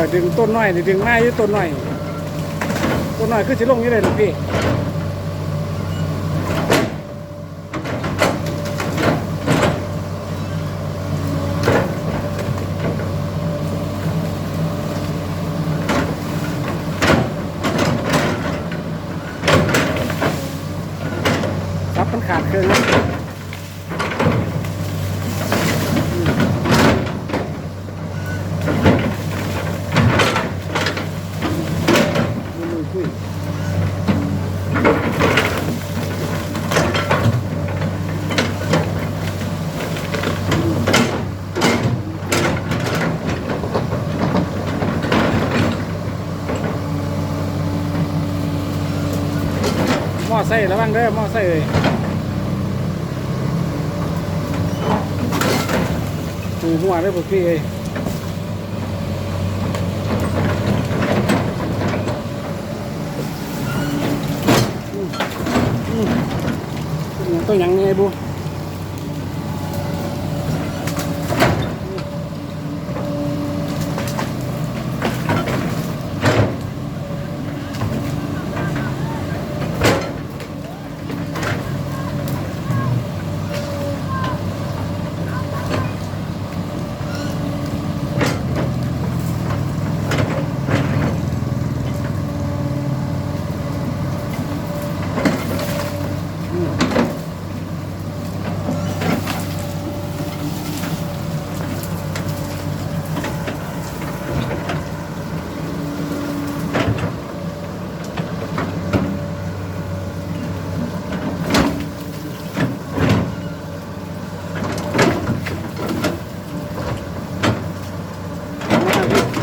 อดึงต้นน้อยดึงไม้อยู่ต้นน้อยต้นน้อยคือสิลงอยู่เลยลูกพี่รับมันขาดเครื่อง หม้อไส้ระวังเด้อมอไซค์เลยปูหัวเด้อพวกพี่เอ้ยต้องยังไงบู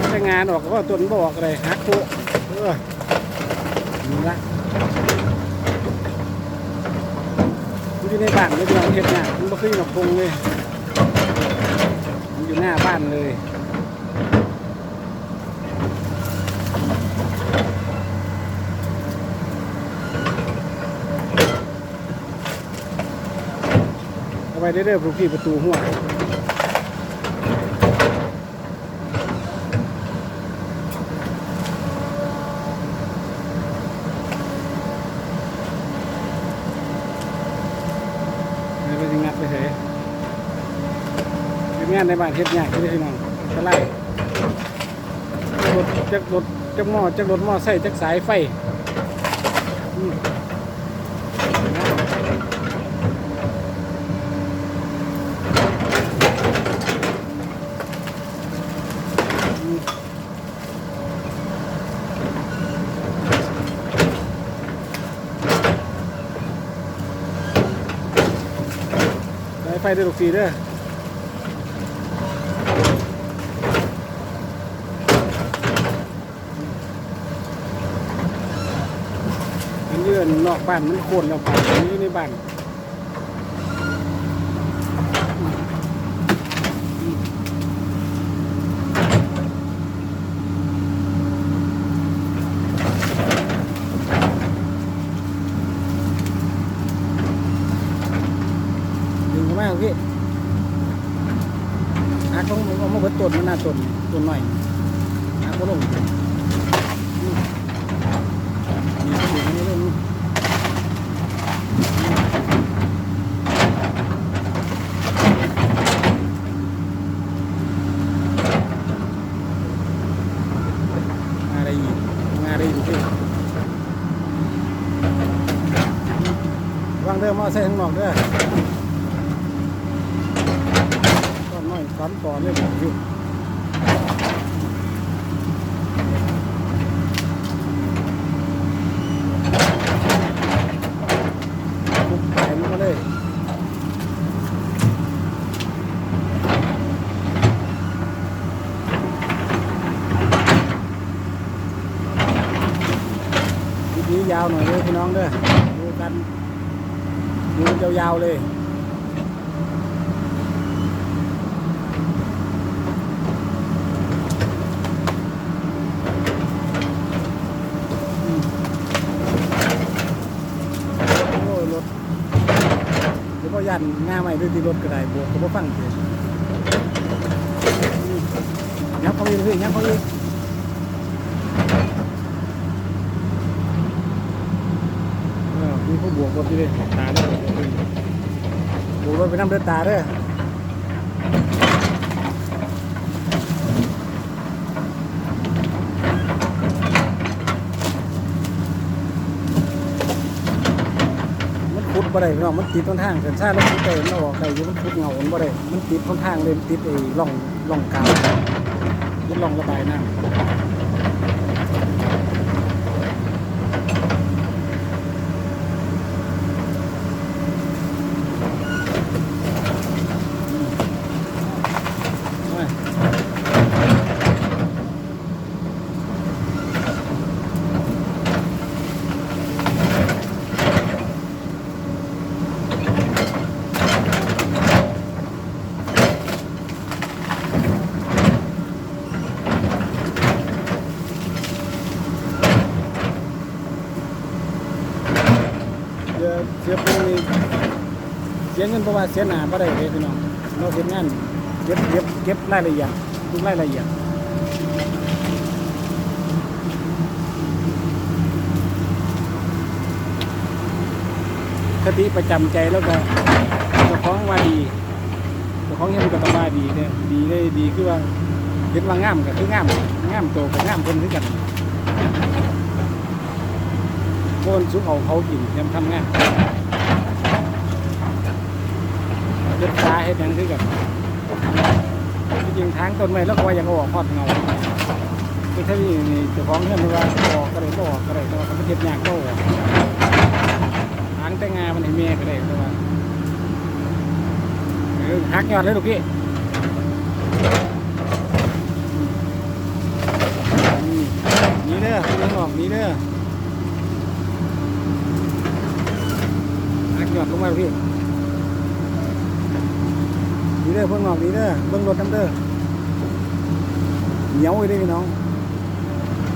ใช้งานออกก็ต้นบอกอะไรฮักโคเออนี่ละมันอยู่ในบ้านไม่เป็นไรเห็ดเนี่ยมันไม่ขึ้นหนอกพงเลยมันอยู่หน้าบ้านเลยไปเรื่อยๆพวกพี่ประตูหัวเดี๋ยวไปงัดไปเฉยเป็นงานในบ้านเฮ็ดยากที่พี่น้องจะไล่รถจักรถจักหม้อจักรถหม้อใส่จักสายไฟไฟเด้ลูกฟรีเด้อมั นอนนอกบ้านมันโคนออกไปนอยู่ในบ้านดึงข้ามาพี่หักลงเอามาเบิดต้นมันน่าต้นต้นหน่อยหักก็ลงอืมนี่นี่นี่นี่ อะไรอีกงานอะไรอีกพี่วา งเด้อมอใส่ข้างนอกเด้อก้อนน้อยก้อนก่อนเลยบอกอยู่ปุ๊บไปมันมาเลยคลิปนี้ยาวหน่อยเลยพี่น้องเด้อดูกัน ดูยาวๆเลยเดี๋ยวไปยันหน้าใหม่ด้วยที่รถก็ได้บวกก็บ่ฟังเสียงยับเขาอีกพี่ยับเขาอีก มีผู้บวกรถอยู่เลยตาเด้อบวกรถไปน้ำเดือดตาเด้อมันขุดบ่ได้พี่น้องมันติดต้นทางเส้นซ่าแล้วขุดไปมันออกได้อยู่มันขุดเงาบ่ได้มันติดต้นทางเลยติดไอ้ร่องร่องกาวมันร่องระบายน้ำ เสียเสียปูนี่ เสียเงินเพราะว่าเสียหนาบ่ได้เลยพี่น้องเราเฮ็ดงานเก็บเก็บเก็บรายละเอียดทุกรายละเอียดคติประจำใจแล้วก็เจ้าของว่าดีเจ้าของยังก็ต้องว่าดีเนี่ยดีได้ดีคือว่าเห็นว่างามก็คืองามงามโตก็งามเพิ่นคือกันคนสุกเอาเขากินยามทำงาน เฮ็ดตาเฮ็ดหยังคือกันที่จริงทางต้นไม้แล้วก็ยังออกฮอดเงาคือถ้านี่นี่เจ้าของเงินว่าออกก็ได้บ่ออกก็ได้แต่ว่าเขาเฮ็ดยากก็ออกทางแต่งงานมันให้แม่ก็ได้แต่ว่าเอหักยอดเลยลูกพี่นี่เด้อน้องออกนี่เด้อหักยอดลงมาพี่ นี่เด้อเพิ่งออกนี่เด้อเบิ่งรถน้ำเด้อเหนียวเลยด้พี่น้อง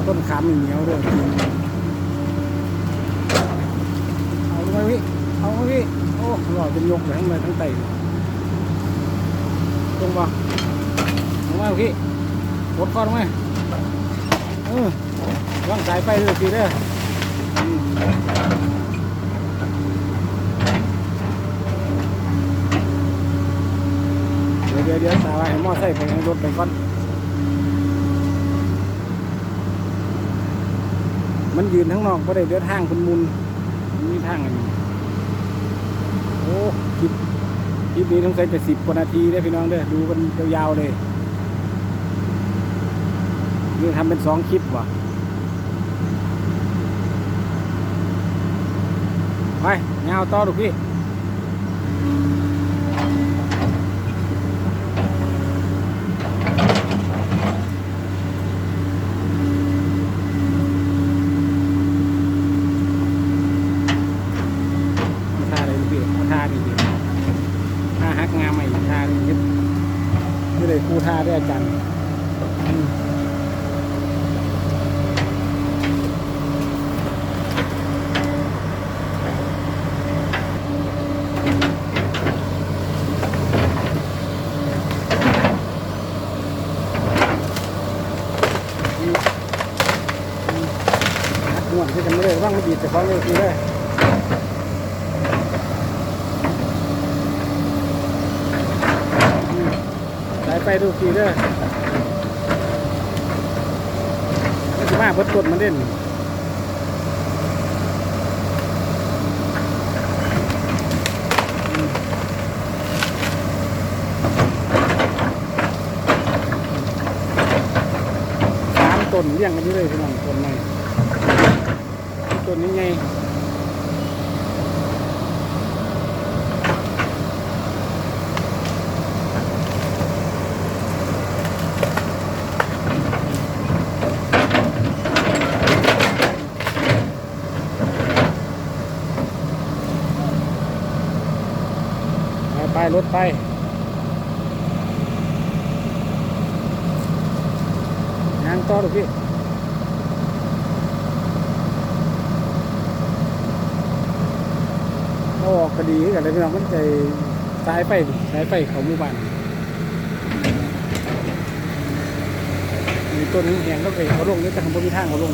ต้นขามเหนียวเด้อเอาลงมาพี่เอาลงมาพี่โอ้หล่อเป็นยกเลยทั้งเลยทั้งไตตรงบ่ลงมาพี่กดคอลงมาเออวางสายไฟด้วยสิเด้ออืม เดี๋ยวเดี๋ยวเดี๋ยวสายหม้อใส่ไปรถไปก่อน มันยืนทั้งนอกก็ได้เดือดทางคุณมุนมีทางอันนี้โอ้คลิปคลิปนี้ต้องใช้จะสิบกว่านาทีเด้พี่น้องเด้อดูกันยาวๆเลยนี่ทำเป็นสองคลิปว่ะไปเงาต่อดูพี่เอาท่าอะไรดูพี่เอาท่าดีดีท่าฮักงามใหม่ท่านี้ ไปคู่ท่าด้วยอาจารย์อืมหักห่วงที่กันไม่ได้ว่างไม่ดีแต่ฟังเลยทีเลยสายไปดูทีเลยไม่ใช่มาเบิดกดมันเล่นสามต้นเลี้ยงกันอยู่เลยพี่น้องต้นไหนต้นนี้ไง รถไปงานต่อลูกพี่เราออกก็ดีอกันเลยพี่น้องมันใจสายไฟสายไฟเขาหมู่บ้านมีต้นนี้แหงก็ไปเขาลงนี่แต่เขาไม่มีทางเขาลง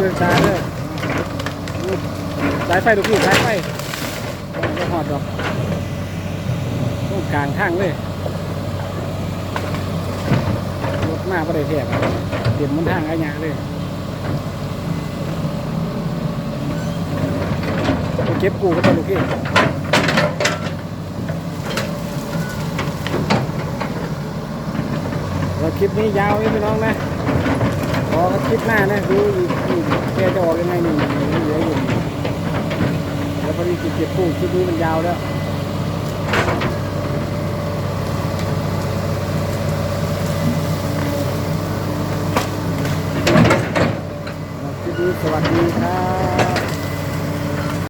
เตือนตาเลยอู้ สายไฟดูพี่สายไฟจะหอดดอกตรงกลางทางเลยรถมาประเดี๋ยวแทบเต็มมันทางอะไรเงี้ยเลยเก็บกูก็ต้องลูกพี่แล้วคลิปนี้ยาวนี่พี่น้องนะรอคลิปหน้านะ ดูอีกแกจะออกยังไงนี่เหลืออยู่ อดีเก็บกู้คลิปนี้มันยาวแล้วชุดนี้สวัสดีครับ